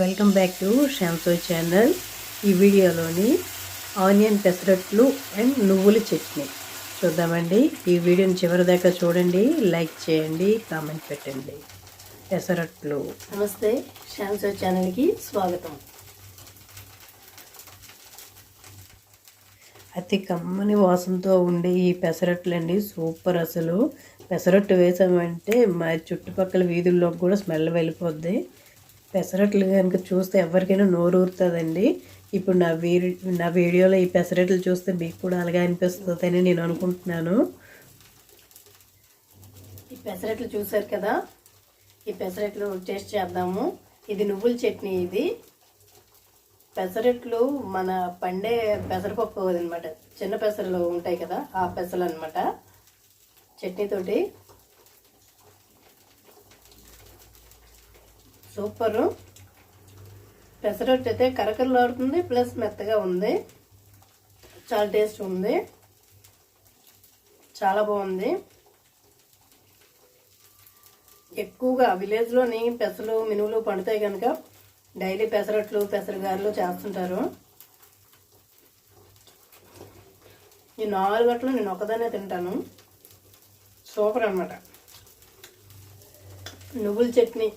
Welcome back to షాంసో channel. ఈ వీడియోలోని ఆనియన్ పెసరట్లు అండ్ నువ్వుల చట్నీ. చూద్దామండి. ఈ వీడియోని చివరి దాకా చూడండి. లైక్ చేయండి. కామెంట్ పెట్టండి. పెసరట్లు. నమస్తే. షాన్సో ఛానల్కి స్వాగతం. అతి కమ్మని వాసనతో ఉండే ఈ పెసరట్లు అండి సూపర్ అసలు. పెసరట్టు వేసామంటే మా చుట్టుపక్కల వీధుల్లోకి కూడా స్మెల్ వెళ్ళిపోద్ది. పెసరట్లు కనుక చూస్తే ఎవరికైనా నోరు ఊరుతుందండి ఇప్పుడు నా వీడి నా వీడియోలో ఈ పెసరట్లు చూస్తే మీకు కూడా అలాగే అనిపిస్తుందని నేను అనుకుంటున్నాను. ఈ పెసరట్లు చూసారు కదా? ఈ పెసరట్లు టేస్ట్ చేద్దాము. ఇది నువ్వుల చట్నీ ఇది. పెసరట్లు మన పండే పెసరపప్పు అనమాట చిన్న పెసరలు ఉంటాయి కదా ఆ పెసలు అనమాట చట్నీతోటి సూపరు. పెసరట్టు అయితే కరకరలాడుతుంది ప్లస్ మెత్తగా ఉంది. చాలా టేస్ట్ ఉంది. చాలా బాగుంది. ఎక్కువగా విలేజ్లోని పెసలు మినువులు పండుతాయి కనుక డైలీ పెసరట్లు పెసరగారులు చేస్తుంటారు. ఈ నాలుగు గంటలు నేను ఒకదానే తింటాను. సూపర్ అనమాట నువ్వుల చట్నీ.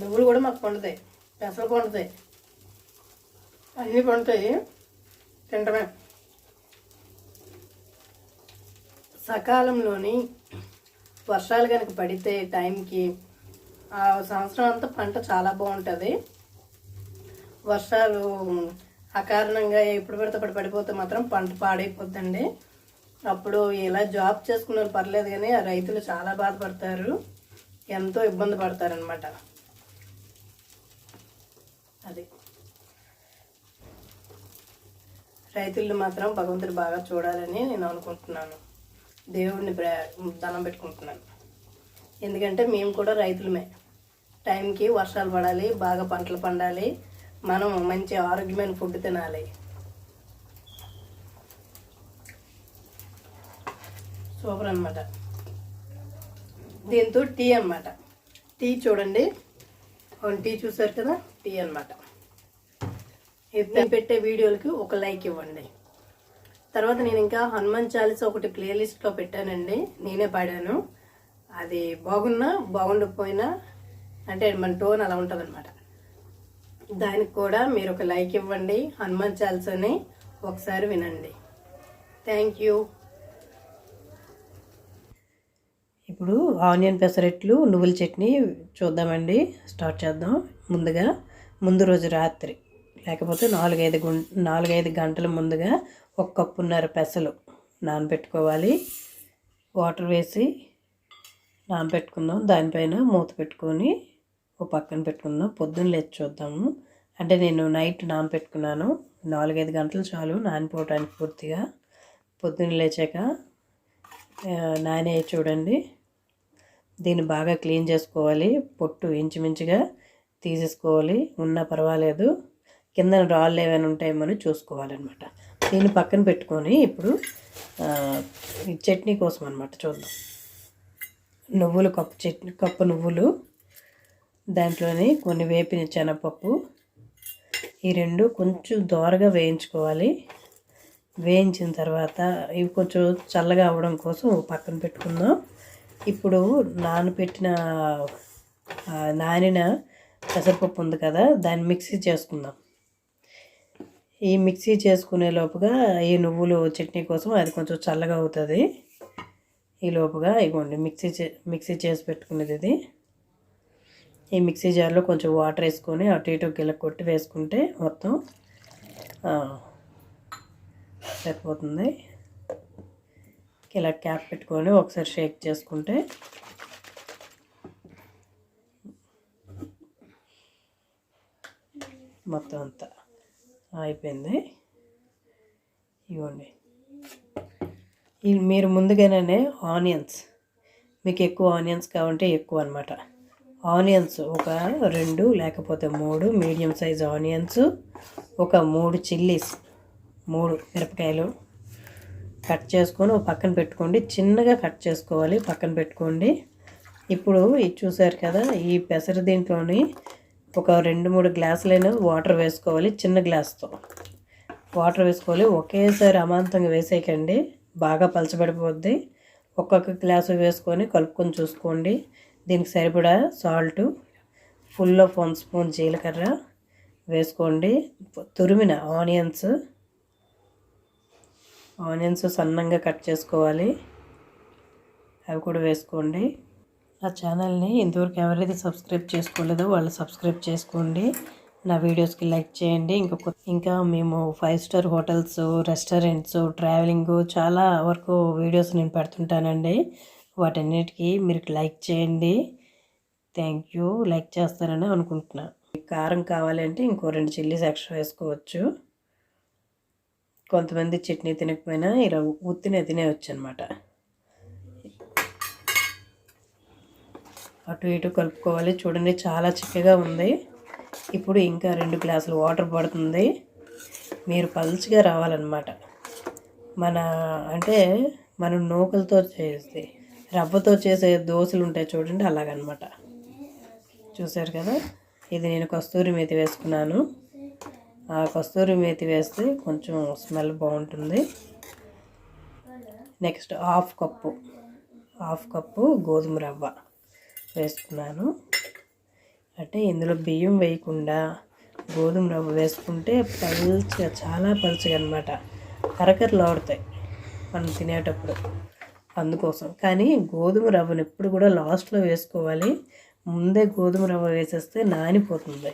నువ్వులు కూడా మాకు పండుతాయి. పెసలు పండుతాయి. అన్నీ పండుతాయి. తింటమే. సకాలంలోని వర్షాలు కనుక పడితే టైంకి ఆ సంవత్సరం అంతా పంట చాలా బాగుంటుంది. వర్షాలు అకారణంగా ఎప్పుడు పడితే అప్పుడు పడిపోతే మాత్రం పంట పాడైపోతుందండి అప్పుడు ఇలా జాబ్ చేసుకున్నారు పర్లేదు కానీ ఆ రైతులు చాలా బాధపడతారు. ఎంతో ఇబ్బంది పడతారనమాట అది. రైతులు మాత్రం భగవంతుడు బాగా చూడాలని నేను అనుకుంటున్నాను. దేవుడిని ప్ర- దండం పెట్టుకుంటున్నాను. ఎందుకంటే మేము కూడా రైతులమే. టైంకి వర్షాలు పడాలి బాగా పంటలు పండాలి మనం మంచి ఆరోగ్యమైన ఫుడ్ తినాలి. సూపర్ అనమాట దీంతో టీ అన్నమాట. టీ చూడండి. టీ చూసారు కదా? టీ అన్నమాట. ఇప్పుడు పెట్టే వీడియోలకి ఒక లైక్ ఇవ్వండి. తర్వాత నేను ఇంకా హనుమాన్ చాలీస ఒకటి ప్లేలిస్ట్లో పెట్టానండి. నేనే పాడాను. అది బాగున్నా బాగుండకపోయినా అంటే మన టోన్ అలా ఉంటుంది దానికి కూడా మీరు ఒక లైక్ ఇవ్వండి. హనుమాన్ చాలీసని ఒకసారి వినండి. Thank you. ఇప్పుడు ఆనియన్ పెసరెట్లు నువ్వుల చట్నీ చూద్దామండి. స్టార్ట్ చేద్దాం ముందుగా. ముందు రోజు రాత్రి లేకపోతే నాలుగైదు గుం నాలుగైదు గంటల ముందుగా ఒక కప్పున్నర పెసలు నానబెట్టుకోవాలి. వాటర్ వేసి నానబెట్టుకుందాం. దానిపైన మూత పెట్టుకొని ఓ పక్కన పెట్టుకుందాం. పొద్దున్న లేచి చూద్దాము. అంటే నేను నైట్ నానబెట్టుకున్నాను. నాలుగైదు గంటలు చాలు నానిపోవడానికి పూర్తిగా. పొద్దున్న లేచాక నానే చూడండి. దీన్ని బాగా క్లీన్ చేసుకోవాలి. పొట్టు ఇంచుమించుగా తీసేసుకోవాలి. ఉన్నా పర్వాలేదు. కింద రాళ్ళు ఏమైనా ఉంటాయేమో చూసుకోవాలన్నమాట. దీన్ని పక్కన పెట్టుకొని ఇప్పుడు ఈ చట్నీ కోసం అనమాట చూద్దాం. నువ్వులు కప్పు చట్నీ కప్పు నువ్వులు దాంట్లోని కొన్ని వేపిన శనగపప్పు. ఈ రెండు కొంచెం దోరగా వేయించుకోవాలి. వేయించిన తర్వాత ఇవి కొంచెం చల్లగా అవ్వడం కోసం పక్కన పెట్టుకుందాం. ఇప్పుడు నానబెట్టిన నానిన పెసరపప్పు ఉంది కదా దాన్ని మిక్సీ చేసుకుందాం. ఈ మిక్సీ చేసుకునే లోపుగా ఈ నువ్వులు చట్నీ కోసం అది కొంచెం చల్లగా అవుతుంది. ఈ లోపుగా ఇగోండి మిక్సీ చే మిక్సీ చేసి పెట్టుకునేది ఇది. ఈ మిక్సీ జార్లో కొంచెం వాటర్ వేసుకొని అటు ఇటు గిల్ల కొట్టి వేసుకుంటే మొత్తం సరిపోతుంది. ఇలా క్యాప్ పెట్టుకొని ఒకసారి షేక్ చేసుకుంటే మొత్తం అంతా అయిపోయింది. ఇవ్వండి. మీరు ముందుగానే ఆనియన్స్. మీకు ఎక్కువ ఆనియన్స్ కావంటే ఎక్కువ అనమాట ఆనియన్స్ ఒక రెండు లేకపోతే మూడు మీడియం సైజ్ ఆనియన్స్ ఒక మూడు చిల్లీస్ మూడు మిరపకాయలు. కట్ చేసుకొని ఒక పక్కన పెట్టుకోండి. చిన్నగా కట్ చేసుకోవాలి. పక్కన పెట్టుకోండి. ఇప్పుడు ఇది చూసారు కదా ఈ పెసర దీంట్లోని ఒక రెండు మూడు గ్లాసులైన వాటర్ వేసుకోవాలి చిన్న గ్లాస్తో. వాటర్ వేసుకోవాలి. ఒకేసారి అమాంతంగా వేసేయకండి. బాగా పలచబడిపోద్ది. ఒక్కొక్క గ్లాసు వేసుకొని కలుపుకొని చూసుకోండి. దీనికి సరిపడా salt full of one spoon జీలకర్ర వేసుకోండి. తురిమిన ఆనియన్స్ ఆనియన్స్ సన్నంగా కట్ చేసుకోవాలి. అవి కూడా వేసుకోండి. నా ఛానల్ని ఇంతవరకు ఎవరైతే సబ్స్క్రైబ్ చేసుకోలేదో వాళ్ళు సబ్స్క్రైబ్ చేసుకోండి. నా వీడియోస్కి లైక్ చేయండి. ఇంకా ఇంకా మేము five star hotels restaurants travelling చాలా వరకు వీడియోస్ నేను పెడుతుంటానండి. వాటన్నిటికీ మీరు లైక్ చేయండి. Thank you. లైక్ చేస్తారని అనుకుంటున్నాను కారం కావాలంటే ఇంకో రెండు చిల్లీస్ ఎక్స్ట్రా వేసుకోవచ్చు. కొంతమంది చట్నీ తినకపోయినా ఇలా ఉత్తినే తినేవచ్చు అనమాట అటు ఇటు కలుపుకోవాలి. చూడండి చాలా చిక్కగా ఉంది. ఇప్పుడు ఇంకా రెండు గ్లాసులు వాటర్ పడుతుంది. మీరు పలుచగా రావాలన్నమాట. మన అంటే మనం నూకలతో చేస్తే రవ్వతో చేసే దోశలు ఉంటాయి చూడండి అలాగనమాట. చూసారు కదా? ఇది నేను కస్తూరి మీద వేసుకున్నాను. ఆ కస్తూరి మేతి వేస్తే కొంచెం స్మెల్ బాగుంటుంది. Next half cup half cup గోధుమ రవ్వ వేసుకున్నాను అంటే ఇందులో బియ్యం వేయకుండా గోధుమ రవ్వ వేసుకుంటే పలుచగా చాలా పలుచగా అనమాట కరకరలు ఆడుతాయి మనం తినేటప్పుడు అందుకోసం. కానీ గోధుమ రవ్వను ఎప్పుడు కూడా లాస్ట్లో వేసుకోవాలి. ముందే గోధుమ రవ్వ వేసేస్తే నానిపోతుంది.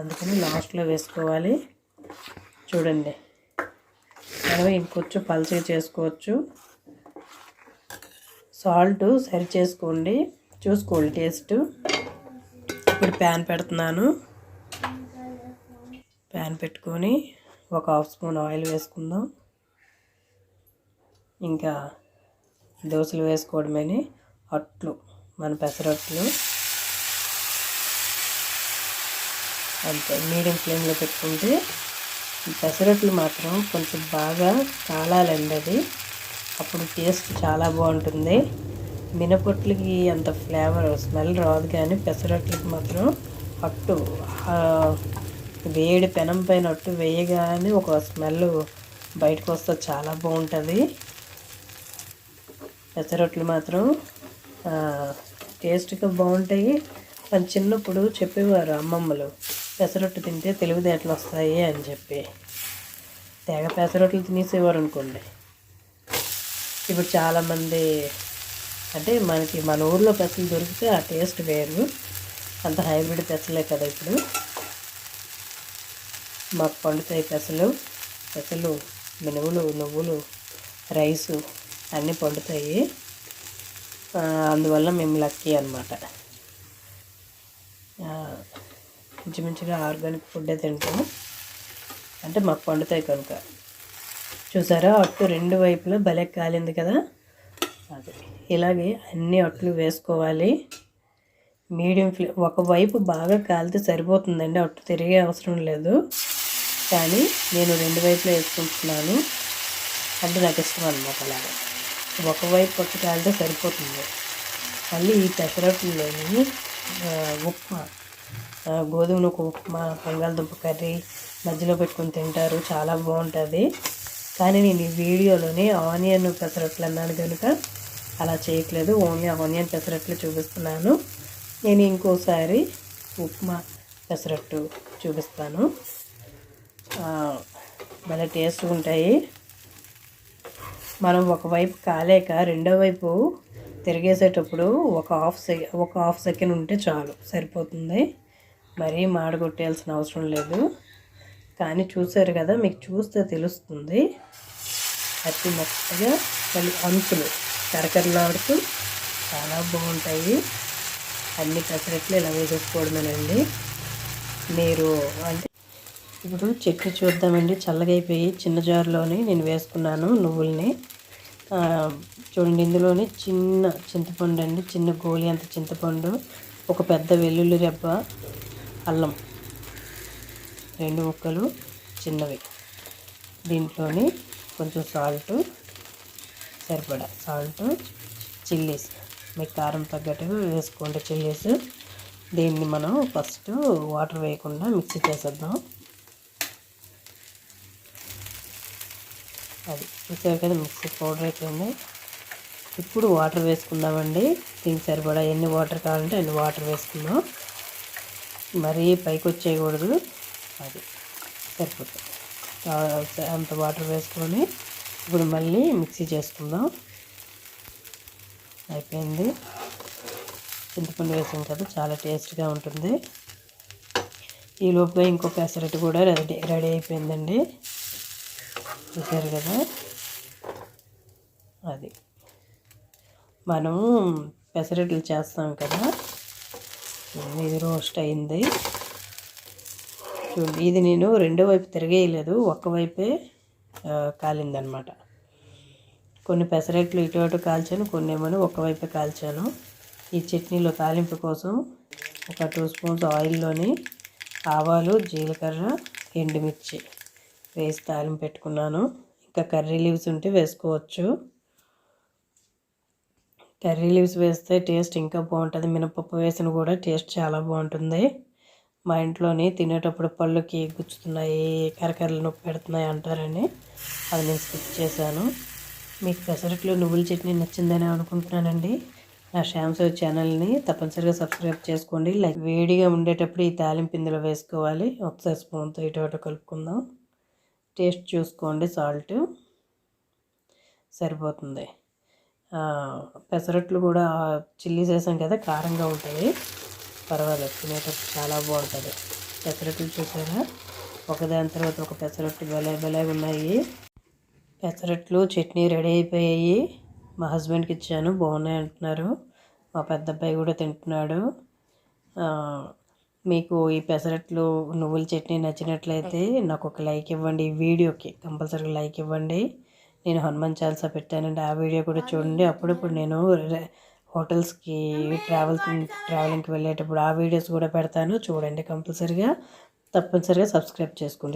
అందుకని లాస్ట్లో వేసుకోవాలి. చూడండి. మనం ఇంకొంచెం పలుచగా చేసుకోవచ్చు. సాల్ట్ సరి చేసుకోండి. చూసుకోండి టేస్ట్. ఇప్పుడు ప్యాన్ పెడుతున్నాను. ప్యాన్ పెట్టుకొని ఒక హాఫ్ స్పూన్ ఆయిల్ వేసుకుందాం. ఇంకా దోశలు వేసుకోవడమని అట్లు. మన పెసరట్లు. అంతే. మీడియం ఫ్లేమ్లో పెట్టుకుంటే పెసరట్లు మాత్రం కొంచెం బాగా కాలాలండి అది అప్పుడు టేస్ట్ చాలా బాగుంటుంది. మినపొట్లకి అంత ఫ్లేవర్ స్మెల్ రాదు కానీ పెసరట్లకి మాత్రం అట్టు వేడి పెనం పైన అట్టు వేయగానే ఒక స్మెల్ బయటకు వస్తే చాలా బాగుంటుంది. పెసరట్లు మాత్రం టేస్ట్గా బాగుంటాయి. మన చిన్నప్పుడు చెప్పేవారు అమ్మమ్మలు పెసరొట్టు తింటే తెలివితేటలు వస్తాయి అని చెప్పి. తెగ పెసరొట్లు తినేసేవారు అనుకోండి ఇప్పుడు చాలామంది అంటే మనకి మన ఊర్లో పెసలు దొరికితే ఆ టేస్ట్ వేరు. అంత హైబ్రిడ్ పెసలే కదా ఇప్పుడు. మాకు పండుతాయి పెసలు. పెసలు మినుములు నువ్వులు రైసు అన్నీ పండుతాయి. అందువల్ల మేము లక్కీ అనమాట మంచిగా ఆర్గానిక్ ఫుడ్డే తింటాము. అంటే మాకు పండుతాయి కనుక. చూసారా? అట్టు రెండు వైపులా భలే కాలింది కదా? అది. ఇలాగే అన్ని అట్లు వేసుకోవాలి. మీడియం ఫ్లేమ్ ఒకవైపు బాగా కాలితే సరిపోతుందండి. అట్టు తిరిగే అవసరం లేదు. కానీ నేను రెండు వైపులా వేసుకుంటున్నాను. అంటే నాకు ఇష్టం అనమాట అలాగా. ఒకవైపు పట్టు కాలితే సరిపోతుంది. మళ్ళీ ఈ పెసరట్లు ఉప్మా. గోధుమ నూక ఉప్మా బంగాళదుంప కర్రీ మధ్యలో పెట్టుకొని తింటారు. చాలా బాగుంటుంది. కానీ నేను ఈ వీడియోలోని ఆనియన్ పెసరట్లు అన్నాను కనుక అలా చేయట్లేదు. ఓన్లీ ఆనియన్ పెసరట్లు చూపిస్తున్నాను. నేను ఇంకోసారి ఉప్మా పెసరట్టు చూపిస్తాను. ఆ, భలే టేస్ట్ ఉంటాయి. మనం ఒకవైపు కాలేక రెండో వైపు తిరిగేసేటప్పుడు ఒక హాఫ్ సెక ఒక హాఫ్ సెకండ్ ఉంటే చాలు సరిపోతుంది. మరీ మాడగొట్టేయాల్సిన అవసరం లేదు. కానీ చూసారు కదా మీకు చూస్తే తెలుస్తుంది. అతి మొత్తగా మళ్ళీ అంచులు కరకరలాడుతూ చాలా బాగుంటాయి. అన్ని పెసరట్లు ఇలా వేసేసుకోవడమేనండి. మీరు అంటే ఇప్పుడు చెట్లు చూద్దామండి. చల్లగా అయిపోయి చిన్న జారులోని నేను వేసుకున్నాను నువ్వుల్ని. చూడండి ఇందులోని చిన్న చింతపండు అండి. చిన్న గోలి అంత చింతపండు ఒక పెద్ద వెల్లుల్లి రెబ్బ అల్లం. రెండు ముక్కలు చిన్నవి. దీంట్లోని కొంచెం సాల్ట్ సరిపడా సాల్ట్ చిల్లీస్. మీకు కారం తగ్గట్టుగా వేసుకోండి చిల్లీస్. దీన్ని మనం ఫస్ట్ వాటర్ వేయకుండా మిక్సీ చేసేద్దాం. అది చూసారు కదా మిక్సీ పౌడర్ అయిపోయింది. ఇప్పుడు వాటర్ వేసుకుందామండి. దీనికి సరిపడా ఎన్ని వాటర్ కావాలంటే అన్ని వాటర్ వేసుకుందాం. మరీ పైకి వచ్చేయకూడదు అది సరిపోతుంది. అంత వాటర్ వేసుకొని ఇప్పుడు మళ్ళీ మిక్సీ చేసుకుందాం. అయిపోయింది. చింతపండు వేసాం కదా చాలా టేస్ట్గా ఉంటుంది. ఈ లోపుగా ఇంకో పెసరట్టు కూడా రెడీ రెడీ అయిపోయిందండి. చూసారు కదా? అది. మనము పెసరట్లు చేస్తాం కదా ఇది రోస్ట్ అయింది. చూడండి ఇది నేను రెండో వైపు తిరగేయలేదు ఒక్క వైపే కాలిందనమాట. కొన్ని పెసరట్లు ఇటు అటు కాల్చాను కొన్ని ఏమో ఒకవైపే కాల్చాను. ఈ చట్నీలో తాలింపు కోసం ఒక టూ స్పూన్స్ ఆయిల్లోని ఆవాలు జీలకర్ర ఎండుమిర్చి వేసి తాలింపు పెట్టుకున్నాను. ఇంకా కర్రీ లీవ్స్ ఉంటే వేసుకోవచ్చు. కర్రీ లీవ్స్ వేస్తే టేస్ట్ ఇంకా బాగుంటుంది. మినపప్పు వేసిన కూడా టేస్ట్ చాలా బాగుంటుంది. మా ఇంట్లోని తినేటప్పుడు పళ్ళుకి గుచ్చుతున్నాయి కరకరలు నొప్పి పెడుతున్నాయి అంటారని అది నేను స్కిప్ చేశాను. మీకు పెసరట్లు నువ్వుల చట్నీ నచ్చిందని అనుకుంటున్నానండి. నా శ్యామ్స్ ఛానల్ని తప్పనిసరిగా సబ్స్క్రైబ్ చేసుకోండి. లైక్ వేడిగా ఉండేటప్పుడు ఈ తాలింపు ఇందులో వేసుకోవాలి. ఒకసారి స్పూన్తో ఇటు అటు కలుపుకుందాం. టేస్ట్ చూసుకోండి సాల్ట్. సరిపోతుంది. పెసరట్లు కూడా చిల్లీస్ వేసాం కదా కారంగా ఉంటుంది పర్వాలేదు తినేటప్పుడు చాలా బాగుంటుంది. పెసరట్లు చూసారా? ఒకదాని తర్వాత ఒక పెసరట్లు భలే భలే ఉన్నాయి. పెసరట్లు చట్నీ రెడీ అయిపోయాయి. మా హస్బెండ్కి ఇచ్చాను బాగున్నాయి అంటున్నారు. మా పెద్ద అబ్బాయి కూడా తింటున్నాడు. మీకు ఈ పెసరట్లు నువ్వుల చట్నీ నచ్చినట్లయితే నాకు ఒక లైక్ ఇవ్వండి ఈ వీడియోకి. కంపల్సరీగా లైక్ ఇవ్వండి. నేను హనుమాన్ చాలీసా పెట్టానండి ఆ వీడియో కూడా చూడండి. అప్పుడప్పుడు నేను హోటల్స్కి ట్రావెల్ ట్రావెలింగ్కి వెళ్ళేటప్పుడు ఆ వీడియోస్ కూడా పెడతాను. చూడండి కంపల్సరీగా తప్పనిసరిగా సబ్స్క్రైబ్ చేసుకోండి.